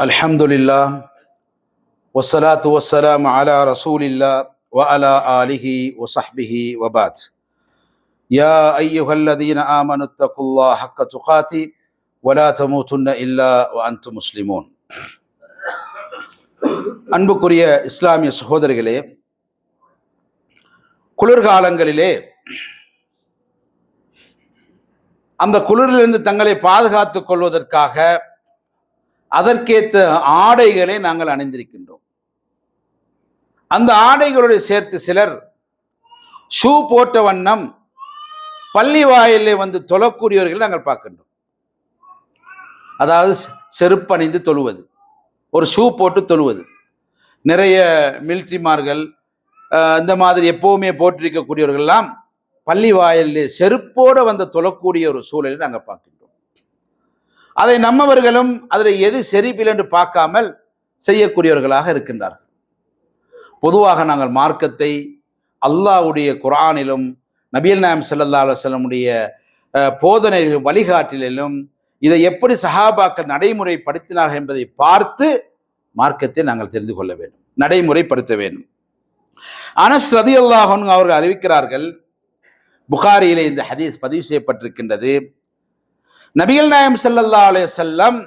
அல்ஹம்துலில்லா வசலாத்து வசலாம் அலா ரசூலில்லா வ அலா ஆலிஹி ஒசஹ்பிஹி வபாத் யா ஐயுஹல்லதீன ஆமனுத்தகுல்லா ஹக்க துகாத்தி வலா தமூத்துன்ன இல்லா வ அந்து முஸ்லிமோன். அன்புக்குரிய இஸ்லாமிய சகோதரிகளே குளிர்காலங்களிலே அந்த குளிரிலிருந்து தங்களை பாதுகாத்துக் கொள்வதற்காக அதற்கேற்ற ஆடைகளை நாங்கள் அணிந்திருக்கின்றோம். அந்த ஆடைகளுடைய சேர்த்து சிலர் ஷூ போட்ட வண்ணம் பள்ளி வாயிலே வந்து தொழக்கூடியவர்கள் நாங்கள் பார்க்கின்றோம். அதாவது செருப்பணிந்து தொழுவது ஒரு ஷூ போட்டு தொழுவது. நிறைய மிலிட்ரிமார்கள் இந்த மாதிரி எப்பவுமே போட்டிருக்கக்கூடியவர்கள்லாம் பள்ளி வாயிலே செருப்போடு வந்து தொழக்கூடிய ஒரு சூழலை நாங்கள் பார்க்கின்றோம். அதை நம்மவர்களும் அதில் எது சரிபில் என்று பார்க்காமல் செய்யக்கூடியவர்களாக இருக்கின்றார்கள். பொதுவாக நாங்கள் மார்க்கத்தை அல்லாஹ்வுடைய குரானிலும் நபியல் நாயம் சல்லா அலுவலமுடைய போதனை வழிகாட்டிலும் இதை எப்படி சஹாபாக்கள் நடைமுறைப்படுத்தினார்கள் என்பதை பார்த்து மார்க்கத்தை நாங்கள் தெரிந்து கொள்ள வேண்டும். நடைமுறைப்படுத்த வேண்டும். அனஸ் ரதி அல்லாஹன் அவர்கள் அறிவிக்கிறார்கள் புகாரியிலே இந்த ஹதீஸ் பதிவு செய்யப்பட்டிருக்கின்றது. நபிகள் நாயம் செல்லல்லா அலே செல்லம்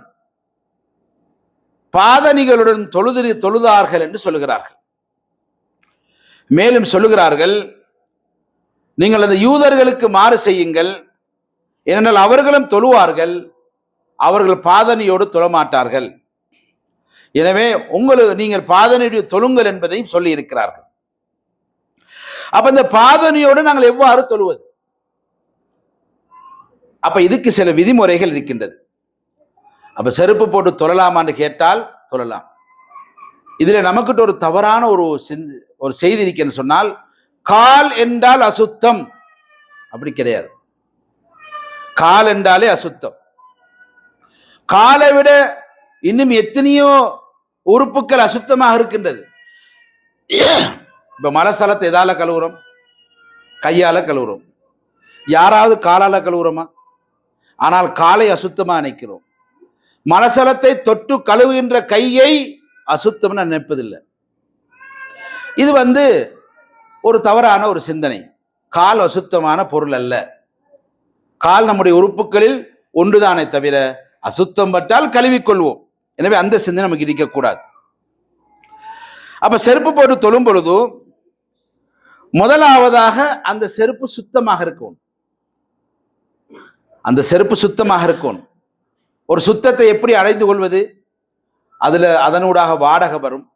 பாதணிகளுடன் தொழுது தொழுதார்கள் என்று சொல்லுகிறார்கள். மேலும் சொல்லுகிறார்கள் நீங்கள் அந்த யூதர்களுக்கு மாறு செய்யுங்கள். ஏனென்றால் அவர்களும் தொழுவார்கள் அவர்கள் பாதணியோடு தொழமாட்டார்கள். எனவே உங்களுக்கு நீங்கள் பாதனையுடைய தொழுங்கள் என்பதையும் சொல்லி இருக்கிறார்கள் அப்ப இந்த பாதனையோடு நாங்கள் எவ்வாறு தொழுவது? அப்ப இதுக்கு சில விதிமுறைகள் இருக்கின்றது. அப்ப செருப்பு போட்டு தொழலாமான்னு கேட்டால் தொழலாம். இதுல நமக்கிட்ட ஒரு தவறான ஒரு சிந்து ஒரு செய்தி இருக்குன்னு சொன்னால் கால் என்றால் அசுத்தம். அப்படி கிடையாது. கால் என்றாலே அசுத்தம். காலை விட இன்னும் எத்தனையோ உறுப்புகள் அசுத்தமாக இருக்கின்றது. இப்போ மலசலத்தை எதால கழுவுறோம்? கையால் கழுவுறோம். யாராவது காலால் கழுவுறோமா? ஆனால் காலை அசுத்தமாக நினைக்கிறோம். மலசலத்தை தொட்டு கழுவுகின்ற கையை அசுத்தம்னு நினைப்பதில்லை. இது வந்து ஒரு தவறான ஒரு சிந்தனை. கால் அசுத்தமான பொருள் அல்ல. கால் நம்முடைய உறுப்புகளில் ஒன்றுதானே தவிர அசுத்தம் பட்டால் கழுவிக்கொள்வோம் எனவே அந்த சிந்தனை நமக்கு இருக்கக்கூடாது. அப்ப செருப்பு போட்டு தொழும் பொழுது முதலாவதாக அந்த செருப்பு சுத்தமாக இருக்கும் அந்த செருப்பு சுத்தமாக இருக்கும். ஒரு சுத்தத்தை எப்படி அடைந்து கொள்வது? அதில் அதனூடாக வாடகை வரும்.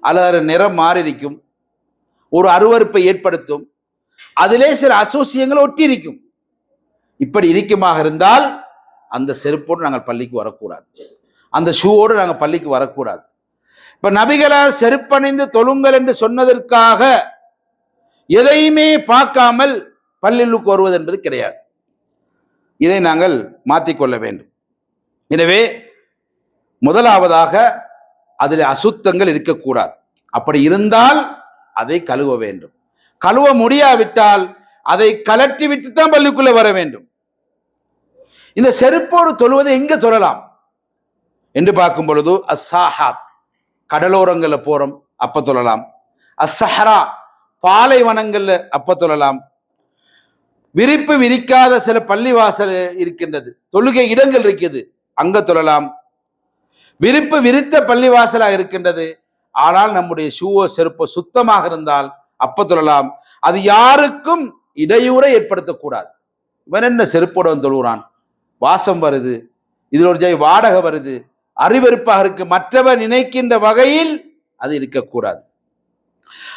அல்லது நிறம் மாறிக்கும் ஒரு அருவறுப்பை ஏற்படுத்தும். அதிலே சில அசோசியங்கள் ஒட்டி இருக்கும் இப்படி இருக்குமாக இருந்தால் அந்த செருப்போடு நாங்கள் பள்ளிக்கு வரக்கூடாது. அந்த ஷூவோடு நாங்கள் பள்ளிக்கு வரக்கூடாது. இப்போ நபிகளால் செருப்பணிந்து தொழுங்கள் என்று சொன்னதற்காக எதையுமே பார்க்காமல் பள்ளிலுக்கு வருவது என்பது கிடையாது. இதை நாங்கள் மாற்றிக்கொள்ள வேண்டும். எனவே முதலாவதாக அதில் அசுத்தங்கள் இருக்கக்கூடாது. அப்படி இருந்தால் அதை கழுவ வேண்டும். கழுவ முடியாவிட்டால் அதை கலட்டி விட்டு தான் பள்ளிக்குள்ளே வர வேண்டும். இந்த செருப்போடு தொழுவதை எங்க தொழலாம்? என்று பார்க்கும் பொழுது அசாஹாத் கடலோரங்களில் போறோம் அப்ப தொழலாம். அஸ்ஸஹரா பாலைவனங்கள்ல அப்ப தொழலாம். விரிப்பு விரிக்காத சில பள்ளிவாசல் இருக்கின்றது. தொழுகை இடங்கள் இருக்குது அங்க தொழலாம். விரிப்பு விரித்த பள்ளிவாசலாக இருக்கின்றது. ஆனால் நம்முடைய ஷூவோ செருப்போ சுத்தமாக இருந்தால் அப்ப தொழலாம். அது யாருக்கும் இடையூறை ஏற்படுத்தக்கூடாது. இவன் என்ன செருப்போட வந்து தொழுகிறான்? வாசம் வருது. இதில் ஒரு ஜெய் வாடகை வருது. அறிவறுப்பாக இருக்கு. மற்றவர் நினைக்கின்ற வகையில் அது இருக்கக்கூடாது.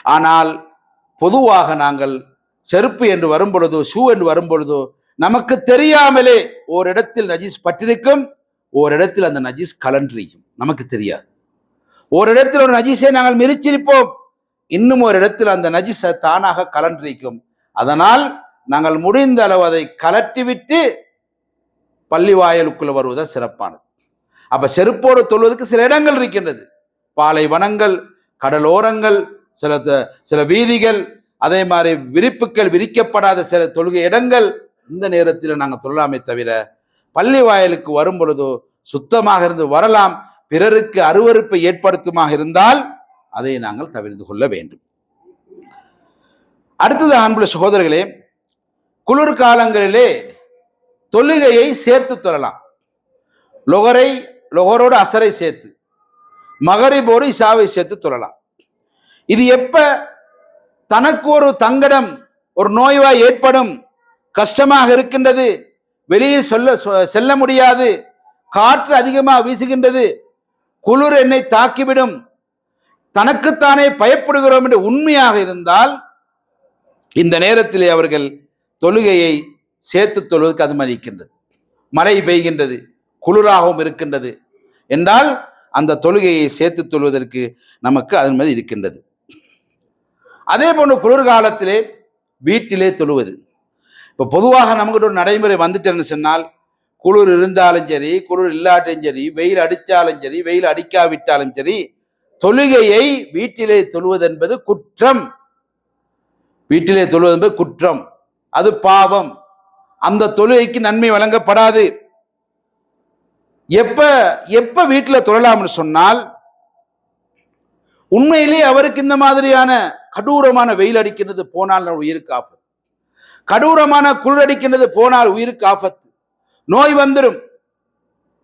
ஆனால் பொதுவாக நாங்கள் செருப்பு என்று வரும் பொழுதோ ஷூ என்று வரும் பொழுதோ நமக்கு தெரியாமலே ஓரிடத்தில் நஜீஸ் பட்டிருக்கும் ஓரிடத்தில் அந்த நஜீஸ் கலன்றியும். நமக்கு தெரியாது. ஓரிடத்தில் ஒரு நஜீஸை நாங்கள் மிரிச்சிருப்போம் இன்னும் ஒரு இடத்தில் அந்த நஜீஸை தானாக கலன்றிக்கும். அதனால் நாங்கள் முடிந்த அளவு அதை கலட்டிவிட்டு பள்ளி வாயலுக்குள்ள வருவதுதான் சிறப்பானது. அப்ப செருப்போடு தொழுவதற்கு சில இடங்கள் இருக்கின்றது. பாலைவனங்கள் கடலோரங்கள் சில த- சில வீதிகள் அதே மாதிரி விரிப்புகள் விரிக்கப்படாத சில தொழுகை இடங்கள் இந்த நேரத்தில் நாங்கள் தொழலாமே தவிர பள்ளி வாயிலுக்கு வரும் பொழுதோ சுத்தமாக இருந்து வரலாம் பிறருக்கு அருவருப்பை ஏற்படுத்துமாக இருந்தால் அதை நாங்கள் தவிர்த்து கொள்ள வேண்டும். அடுத்தது அன்புள்ள சகோதரர்களே குளிர் காலங்களிலே தொழுகையை சேர்த்து தொழலாம். லொகரை லொகரோடு அசரை சேர்த்து மகரிபோடு இசாவை சேர்த்து தொழலாம். இது எப்போ தனக்கு ஒரு தங்கடம் ஒரு நோய்வாய் ஏற்படும் கஷ்டமாக இருக்கின்றது வெளியில் சொல்ல சொ- செல்ல முடியாது காற்று அதிகமாக வீசுகின்றது குளிர் என்னை தாக்கிவிடும் தனக்குத்தானே பயப்படுகிறோம் என்று உண்மையாக இருந்தால் இந்த நேரத்திலே அவர்கள் தொழுகையை சேர்த்து தொழுவதற்கு அனுமதிக்கின்றது மழை பெய்கின்றது குளிராகவும் இருக்கின்றது என்றால் அந்த தொழுகையை சேர்த்து தொழுவதற்கு நமக்கு அனுமதி இருக்கின்றது. அதே போன்று குளிர்காலத்திலே வீட்டிலே தொழுவது. இப்போ பொதுவாக நம்மகிட்ட ஒரு நடைமுறை வந்துட்டேன்னு சொன்னால் குளிர் இருந்தாலும் சரி குளிர் இல்லாட்டும் சரி வெயில் அடித்தாலும் சரி வெயில் அடிக்காவிட்டாலும் சரி தொழுகையை வீட்டிலே தொழுவது என்பது குற்றம். வீட்டிலே தொழுவது என்பது குற்றம். அது பாவம். அந்த தொழுகைக்கு நன்மை வழங்கப்படாது. எப்ப எப்ப வீட்டில் தொழலாம்னு சொன்னால் உண்மையிலே அவருக்கு இந்த மாதிரியான கடூரமான வெயில் அடிக்கின்றது போனால் நம்ம உயிருக்கு ஆபத்து. கடூரமான குளிர் அடிக்கின்றது போனால் உயிருக்கு ஆபத்து. நோய் வந்துடும்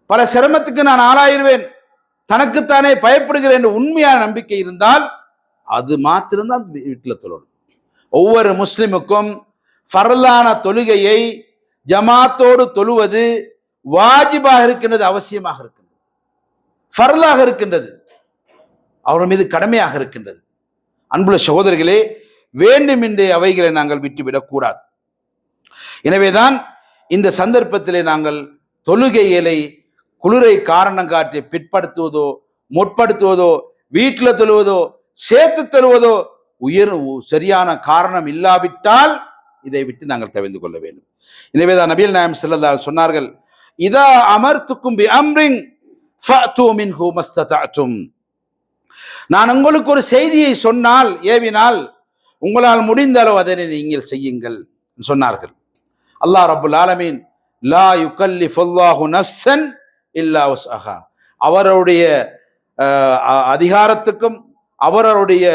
பல சிரமத்துக்கு நான் ஆளாயிருவேன். தனக்குத்தானே பயப்படுகிறேன் என்று உண்மையான நம்பிக்கை இருந்தால் அது மாத்திரம்தான் வீட்டில் தொழணும் ஒவ்வொரு முஸ்லிமுக்கும் ஃபர்லான தொழுகையை ஜமாத்தோடு தொழுவது வாஜிபாக இருக்கின்றது அவசியமாக இருக்கின்றது. ஃபர்லாக இருக்கின்றது. அவர் மீது கடமையாக இருக்கின்றது. அன்புள்ள சகோதரர்களே வேண்டுமென்றே அவைகளை நாங்கள் விட்டுவிடக்கூடாது. எனவேதான் இந்த சந்தர்ப்பத்திலே நாங்கள் தொழுகைகளை குளிரை காரணம் காட்டி பிற்படுத்துவதோ முற்படுத்துவதோ வீட்டில் தொழுவதோ சேர்த்து தொழுவதோ உயர் சரியான காரணம் இல்லாவிட்டால் இதை விட்டு நாங்கள் தவிர்த்து கொள்ள வேண்டும். எனவேதான் நபியல் நாயம் செல்லதால் சொன்னார்கள் இதா அமர்த்துக்கும் பி அம்ரிங் ஃபஅத்து மின்ஹு மஸ்ததஅத்தும். நான் உங்களுக்கு ஒரு செய்தியை சொன்னால் ஏவினால் உங்களால் முடிந்த அளவு அதனை நீங்கள் செய்யுங்கள் சொன்னார்கள். அல்லாஹ் ரபுல் ஆலமீன் லா யுகல்லிஃபுல்லாஹு நஃப்ஸன் இல்லா வஸ்அஹா. அவருடைய அஹ், அ- அதிகாரத்துக்கும் அவருடைய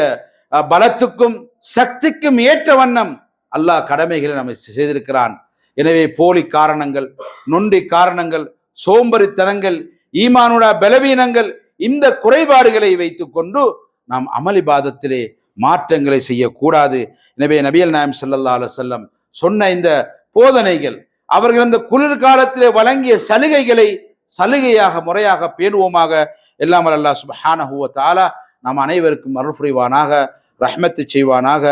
பலத்துக்கும் சக்திக்கும் ஏற்ற வண்ணம் அல்லாஹ் கடமைகளை நம்ம செய்திருக்கிறான். எனவே போலி காரணங்கள் நொண்டி காரணங்கள் சோம்பரித்தனங்கள் ஈமானுடா பலவீனங்கள் இந்த குறைபாடுகளை வைத்துக்கொண்டு நாம் அமளிபாதத்திலே மாற்றங்களை செய்யக்கூடாது. எனவே நபியல் நாயம் சல்லல்லா அலுவல்லம் சொன்ன இந்த போதனைகள் அவர்கள் இந்த குளிர்காலத்திலே வழங்கிய சலுகைகளை சலுகையாக முறையாக பேணுவோமாக எல்லாம் அல்லா சுபஹானஹுவ தாலா நாம் அனைவருக்கும் அருள் புரிவானாக ரஹ்மத்து செய்வானாக.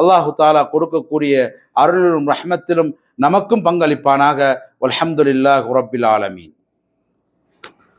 அல்லாஹு தாலா கொடுக்கக்கூடிய அருளிலும் ரஹ்மத்திலும் நமக்கும் பங்களிப்பானாக. வல்ஹம்துலில்லாஹி ரப்பில் ஆலமீன்.